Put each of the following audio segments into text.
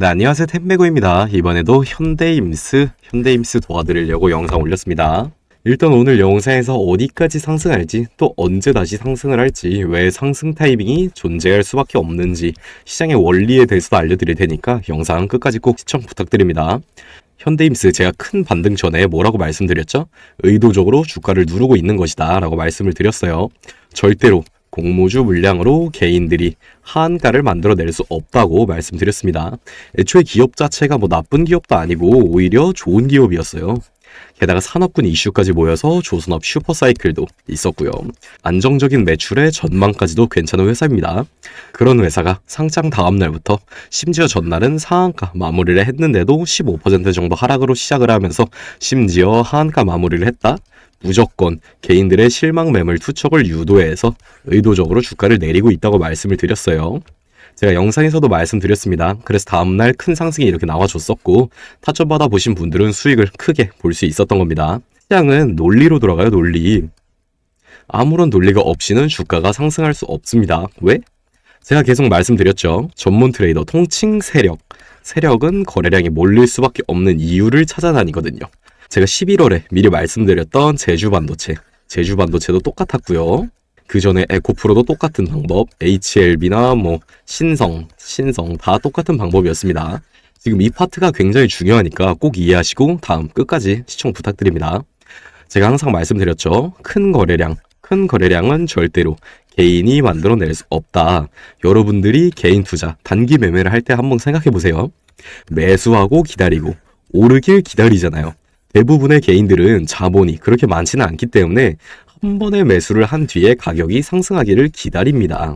네, 안녕하세요. 템메고입니다. 이번에도 현대임스, 현대임스 도와드리려고 영상 올렸습니다. 일단 오늘 영상에서 어디까지 상승할지, 또 언제 다시 상승을 할지, 왜 상승 타이밍이 존재할 수밖에 없는지, 시장의 원리에 대해서도 알려드릴 테니까 영상 끝까지 꼭 시청 부탁드립니다. 현대임스 제가 큰 반등 전에 뭐라고 말씀드렸죠? 의도적으로 주가를 누르고 있는 것이다 라고 말씀을 드렸어요. 절대로 공모주 물량으로 개인들이 하한가를 만들어낼 수 없다고 말씀드렸습니다. 애초에 기업 자체가 뭐 나쁜 기업도 아니고 오히려 좋은 기업이었어요. 게다가 산업군 이슈까지 모여서 조선업 슈퍼사이클도 있었고요. 안정적인 매출의 전망까지도 괜찮은 회사입니다. 그런 회사가 상장 다음 날부터 심지어 전날은 상한가 마무리를 했는데도 15% 정도 하락으로 시작을 하면서 심지어 하한가 마무리를 했다? 무조건 개인들의 실망 매물 투척을 유도해서 의도적으로 주가를 내리고 있다고 말씀을 드렸어요. 제가 영상에서도 말씀드렸습니다. 그래서 다음날 큰 상승이 이렇게 나와줬었고 타점 받아 보신 분들은 수익을 크게 볼 수 있었던 겁니다. 시장은 논리로 돌아가요, 논리. 아무런 논리가 없이는 주가가 상승할 수 없습니다. 왜? 제가 계속 말씀드렸죠. 전문 트레이더 통칭 세력. 세력은 거래량이 몰릴 수밖에 없는 이유를 찾아다니거든요. 제가 11월에 미리 말씀드렸던 제주 반도체, 제주 반도체도 똑같았고요. 그 전에 에코프로도 똑같은 방법, HLB나 뭐 신성, 신성 다 똑같은 방법이었습니다. 지금 이 파트가 굉장히 중요하니까 꼭 이해하시고 다음 끝까지 시청 부탁드립니다. 제가 항상 말씀드렸죠. 큰 거래량, 큰 거래량은 절대로 개인이 만들어낼 수 없다. 여러분들이 개인 투자, 단기 매매를 할 때 한번 생각해 보세요. 매수하고 기다리고 오르길 기다리잖아요. 대부분의 개인들은 자본이 그렇게 많지는 않기 때문에 한 번의 매수를 한 뒤에 가격이 상승하기를 기다립니다.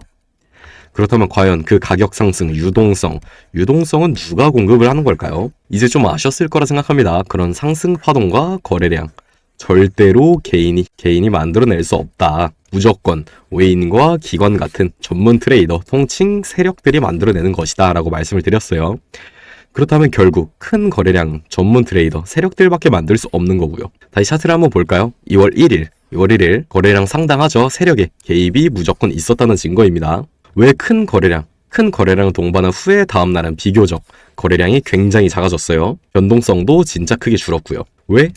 그렇다면 과연 그 가격 상승 유동성, 유동성은 누가 공급을 하는 걸까요? 이제 좀 아셨을 거라 생각합니다. 그런 상승 파동과 거래량. 절대로 개인이, 개인이 만들어낼 수 없다. 무조건 외인과 기관 같은 전문 트레이더, 통칭 세력들이 만들어내는 것이다. 라고 말씀을 드렸어요. 그렇다면 결국 큰 거래량 전문 트레이더 세력들밖에 만들 수 없는 거고요. 다시 차트를 한번 볼까요? 2월 1일, 2월 1일 거래량 상당하죠. 세력의 개입이 무조건 있었다는 증거입니다. 왜 큰 거래량, 큰 거래량을 동반한 후에 다음 날은 비교적 거래량이 굉장히 작아졌어요. 변동성도 진짜 크게 줄었고요. 왜?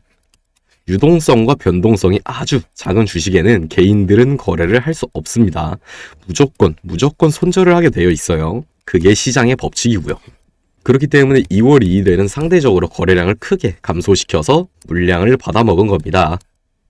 유동성과 변동성이 아주 작은 주식에는 개인들은 거래를 할 수 없습니다. 무조건, 무조건 손절을 하게 되어 있어요. 그게 시장의 법칙이고요. 그렇기 때문에 2월 2일에는 상대적으로 거래량을 크게 감소시켜서 물량을 받아먹은 겁니다.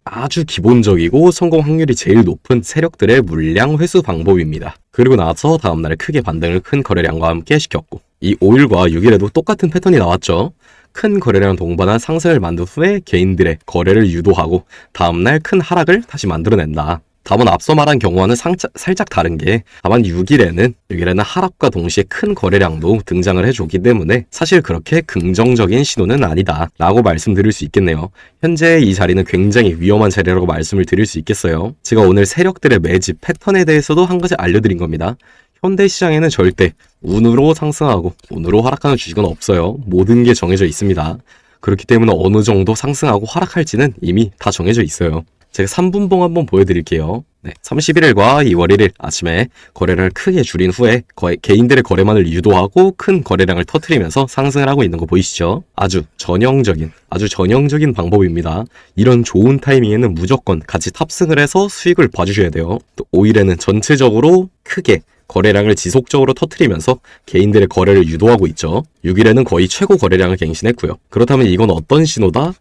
아주 기본적이고 성공 확률이 제일 높은 세력들의 물량 회수 방법입니다. 그리고 나서 다음날에 크게 반등을 큰 거래량과 함께 시켰고 이 5일과 6일에도 똑같은 패턴이 나왔죠. 큰 거래량 동반한 상승을 만든 후에 개인들의 거래를 유도하고 다음날 큰 하락을 다시 만들어낸다. 다만 앞서 말한 경우와는 상차, 살짝 다른 게 다만 6일에는 6일에는 하락과 동시에 큰 거래량도 등장을 해줬기 때문에 사실 그렇게 긍정적인 신호는 아니다 라고 말씀드릴 수 있겠네요. 현재 이 자리는 굉장히 위험한 자리라고 말씀을 드릴 수 있겠어요. 제가 오늘 세력들의 매집 패턴에 대해서도 한 가지 알려드린 겁니다. 현대 시장에는 절대 운으로 상승하고 운으로 하락하는 주식은 없어요. 모든 게 정해져 있습니다. 그렇기 때문에 어느 정도 상승하고 하락할지는 이미 다 정해져 있어요. 제가 3분봉 한번 보여드릴게요. 네, 31일과 2월 1일 아침에 거래량을 크게 줄인 후에 개인들의 거래만을 유도하고 큰 거래량을 터트리면서 상승을 하고 있는 거 보이시죠? 아주 전형적인, 아주 전형적인 방법입니다. 이런 좋은 타이밍에는 무조건 같이 탑승을 해서 수익을 봐주셔야 돼요. 또 5일에는 전체적으로 크게 거래량을 지속적으로 터트리면서 개인들의 거래를 유도하고 있죠. 6일에는 거의 최고 거래량을 갱신했고요. 그렇다면 이건 어떤 신호다?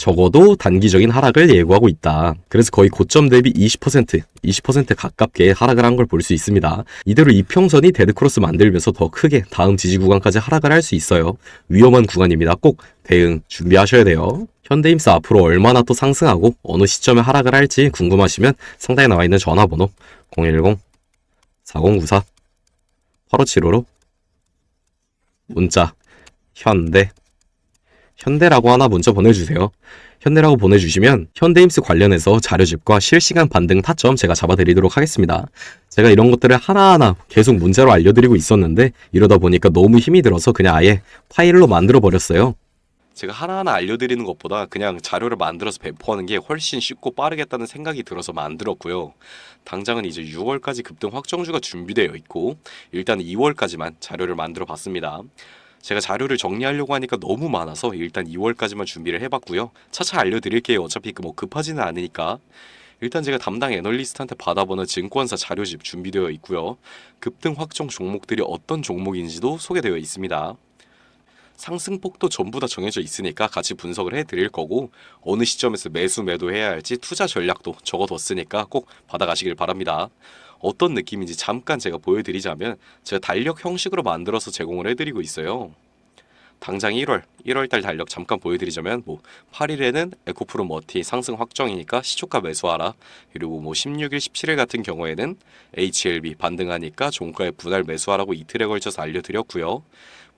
적어도 단기적인 하락을 예고하고 있다. 그래서 거의 고점 대비 20%, 20% 가깝게 하락을 한 걸 볼 수 있습니다. 이대로 이평선이 데드크로스 만들면서 더 크게 다음 지지 구간까지 하락을 할 수 있어요. 위험한 구간입니다. 꼭 대응 준비하셔야 돼요. 현대임스 앞으로 얼마나 또 상승하고 어느 시점에 하락을 할지 궁금하시면 상단에 나와 있는 전화번호 010-4094-8575로 문자 현대 현대라고 하나 문자 보내주세요. 현대라고 보내주시면 현대임스 관련해서 자료집과 실시간 반등 타점 제가 잡아드리도록 하겠습니다. 제가 이런 것들을 하나하나 계속 문자로 알려드리고 있었는데 이러다 보니까 너무 힘이 들어서 그냥 아예 파일로 만들어 버렸어요. 제가 하나하나 알려드리는 것보다 그냥 자료를 만들어서 배포하는 게 훨씬 쉽고 빠르겠다는 생각이 들어서 만들었고요. 당장은 이제 6월까지 급등 확정주가 준비되어 있고 일단 2월까지만 자료를 만들어 봤습니다. 제가 자료를 정리하려고 하니까 너무 많아서 일단 2월까지만 준비를 해봤고요. 차차 알려드릴게요. 어차피 그뭐 급하지는 않으니까. 일단 제가 담당 애널리스트한테 받아보는 증권사 자료집 준비되어 있고요. 급등 확정 종목들이 어떤 종목인지도 소개되어 있습니다. 상승폭도 전부 다 정해져 있으니까 같이 분석을 해드릴 거고 어느 시점에서 매수 매도해야 할지 투자 전략도 적어뒀으니까 꼭 받아가시길 바랍니다. 어떤 느낌인지 잠깐 제가 보여드리자면 제가 달력 형식으로 만들어서 제공을 해드리고 있어요. 당장 1월, 1월달 달력 잠깐 보여드리자면 뭐 8일에는 에코프로 머티 상승 확정이니까 시초가 매수하라. 그리고 뭐 16일, 17일 같은 경우에는 HLB 반등하니까 종가에 분할 매수하라고 이틀에 걸쳐서 알려드렸고요.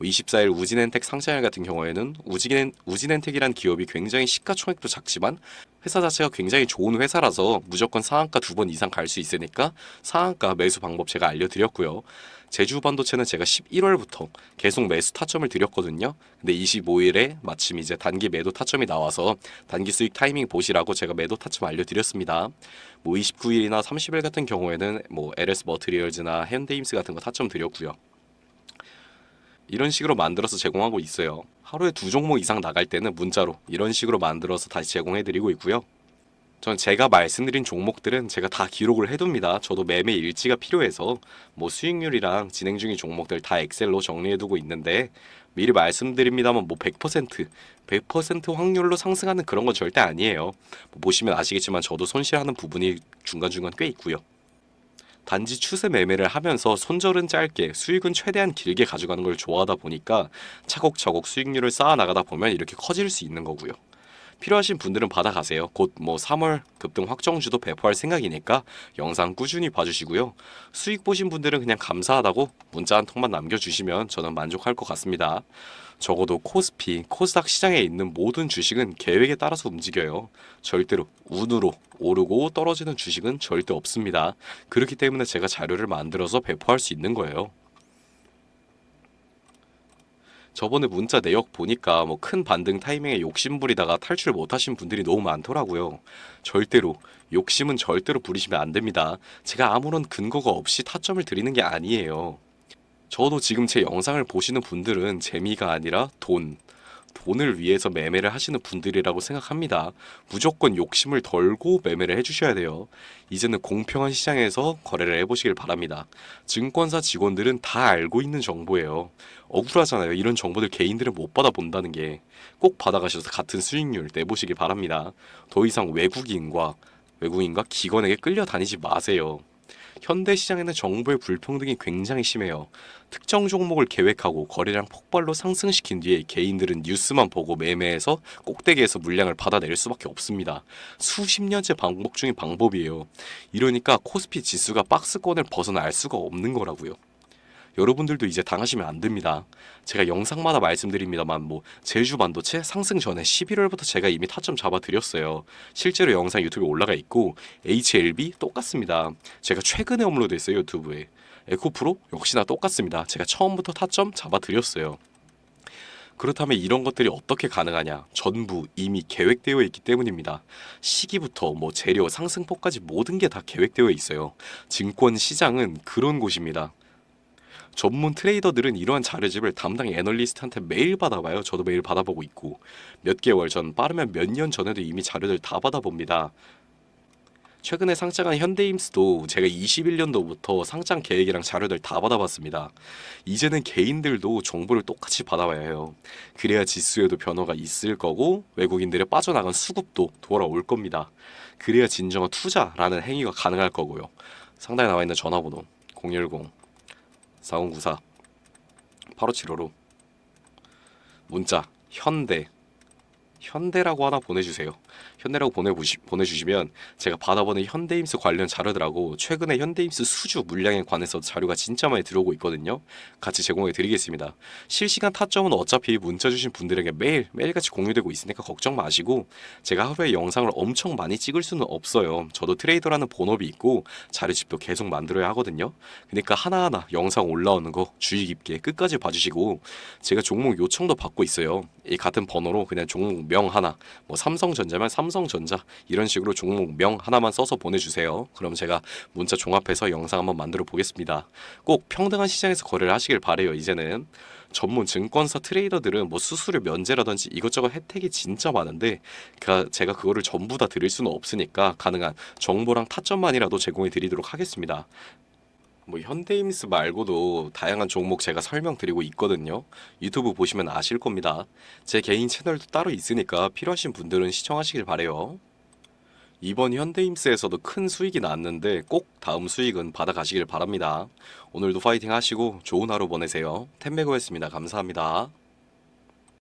24일 우진엔텍 상장일 같은 경우에는 우진, 우진엔텍이란 기업이 굉장히 시가총액도 작지만 회사 자체가 굉장히 좋은 회사라서 무조건 상한가 두 번 이상 갈 수 있으니까 상한가 매수 방법 제가 알려드렸고요. 제주 반도체는 제가 11월부터 계속 매수 타점을 드렸거든요. 근데 25일에 마침 이제 단기 매도 타점이 나와서 단기 수익 타이밍 보시라고 제가 매도 타점 알려드렸습니다. 뭐 29일이나 30일 같은 경우에는 뭐 LS 머트리얼즈나 현대임스 같은 거 타점 드렸고요. 이런 식으로 만들어서 제공하고 있어요. 하루에 두 종목 이상 나갈 때는 문자로 이런 식으로 만들어서 다시 제공해드리고 있고요. 전 제가 말씀드린 종목들은 제가 다 기록을 해둡니다. 저도 매매 일지가 필요해서 뭐 수익률이랑 진행 중인 종목들 다 엑셀로 정리해두고 있는데 미리 말씀드립니다만 뭐 100% 100% 확률로 상승하는 그런 건 절대 아니에요. 뭐 보시면 아시겠지만 저도 손실하는 부분이 중간중간 꽤 있고요. 단지 추세 매매를 하면서 손절은 짧게 수익은 최대한 길게 가져가는 걸 좋아하다 보니까 차곡차곡 수익률을 쌓아 나가다 보면 이렇게 커질 수 있는 거고요. 필요하신 분들은 받아가세요. 곧 뭐 3월 급등 확정주도 배포할 생각이니까 영상 꾸준히 봐주시고요. 수익 보신 분들은 그냥 감사하다고 문자 한 통만 남겨주시면 저는 만족할 것 같습니다. 적어도 코스피, 코스닥 시장에 있는 모든 주식은 계획에 따라서 움직여요. 절대로 운으로 오르고 떨어지는 주식은 절대 없습니다. 그렇기 때문에 제가 자료를 만들어서 배포할 수 있는 거예요. 저번에 문자 내역 보니까 뭐 큰 반등 타이밍에 욕심 부리다가 탈출 못 하신 분들이 너무 많더라고요. 절대로 욕심은 절대로 부리시면 안 됩니다. 제가 아무런 근거가 없이 타점을 드리는 게 아니에요. 저도 지금 제 영상을 보시는 분들은 재미가 아니라 돈, 돈을 위해서 매매를 하시는 분들이라고 생각합니다. 무조건 욕심을 덜고 매매를 해주셔야 돼요. 이제는 공평한 시장에서 거래를 해보시길 바랍니다. 증권사 직원들은 다 알고 있는 정보예요. 억울하잖아요. 이런 정보들 개인들은 못 받아본다는 게. 꼭 받아가셔서 같은 수익률 내보시길 바랍니다. 더 이상 외국인과 외국인과 기관에게 끌려다니지 마세요. 현대 시장에는 정보의 불평등이 굉장히 심해요. 특정 종목을 계획하고 거래량 폭발로 상승시킨 뒤에 개인들은 뉴스만 보고 매매해서 꼭대기에서 물량을 받아낼 수밖에 없습니다. 수십 년째 반복 중인 방법이에요. 이러니까 코스피 지수가 박스권을 벗어날 수가 없는 거라고요. 여러분들도 이제 당하시면 안 됩니다. 제가 영상마다 말씀드립니다만 뭐 제주 반도체 상승 전에 11월부터 제가 이미 타점 잡아 드렸어요. 실제로 영상 유튜브에 올라가 있고 HLB 똑같습니다. 제가 최근에 업로드했어요 유튜브에. 에코프로 역시나 똑같습니다. 제가 처음부터 타점 잡아 드렸어요. 그렇다면 이런 것들이 어떻게 가능하냐? 전부 이미 계획되어 있기 때문입니다. 시기부터 뭐 재료, 상승폭까지 모든 게 다 계획되어 있어요. 증권 시장은 그런 곳입니다. 전문 트레이더들은 이러한 자료집을 담당 애널리스트한테 매일 받아봐요. 저도 매일 받아보고 있고 몇 개월 전 빠르면 몇 년 전에도 이미 자료들 다 받아봅니다. 최근에 상장한 현대임스도 제가 21년도부터 상장 계획이랑 자료들 다 받아봤습니다. 이제는 개인들도 정보를 똑같이 받아봐야 해요. 그래야 지수에도 변화가 있을 거고 외국인들의 빠져나간 수급도 돌아올 겁니다. 그래야 진정한 투자라는 행위가 가능할 거고요. 상단에 나와 있는 전화번호 010 4094 8575로. 문자 현대 현대라고 하나 보내주세요. 현대라고 보내보시, 보내주시면 제가 받아보는 현대임스 관련 자료들하고 최근에 현대임스 수주 물량에 관해서 자료가 진짜 많이 들어오고 있거든요. 같이 제공해 드리겠습니다. 실시간 타점은 어차피 문자 주신 분들에게 매일 매일같이 공유되고 있으니까 걱정 마시고 제가 하루에 영상을 엄청 많이 찍을 수는 없어요. 저도 트레이더라는 본업이 있고 자료집도 계속 만들어야 하거든요. 그러니까 하나하나 영상 올라오는 거 주의 깊게 끝까지 봐주시고 제가 종목 요청도 받고 있어요. 이 같은 번호로 그냥 종목명 하나 뭐 삼성전자면 삼성전자 이런 식으로 종목명 하나만 써서 보내주세요. 그럼 제가 문자 종합해서 영상 한번 만들어 보겠습니다. 꼭 평등한 시장에서 거래를 하시길 바래요. 이제는 전문 증권사 트레이더들은 뭐 수수료 면제라든지 이것저것 혜택이 진짜 많은데 그 제가 그거를 전부 다 드릴 수는 없으니까 가능한 정보랑 타점만이라도 제공해 드리도록 하겠습니다. 뭐 현대임스 말고도 다양한 종목 제가 설명드리고 있거든요. 유튜브 보시면 아실 겁니다. 제 개인 채널도 따로 있으니까 필요하신 분들은 시청하시길 바래요. 이번 현대임스에서도 큰 수익이 났는데 꼭 다음 수익은 받아가시길 바랍니다. 오늘도 파이팅 하시고 좋은 하루 보내세요. 텐메고였습니다. 감사합니다.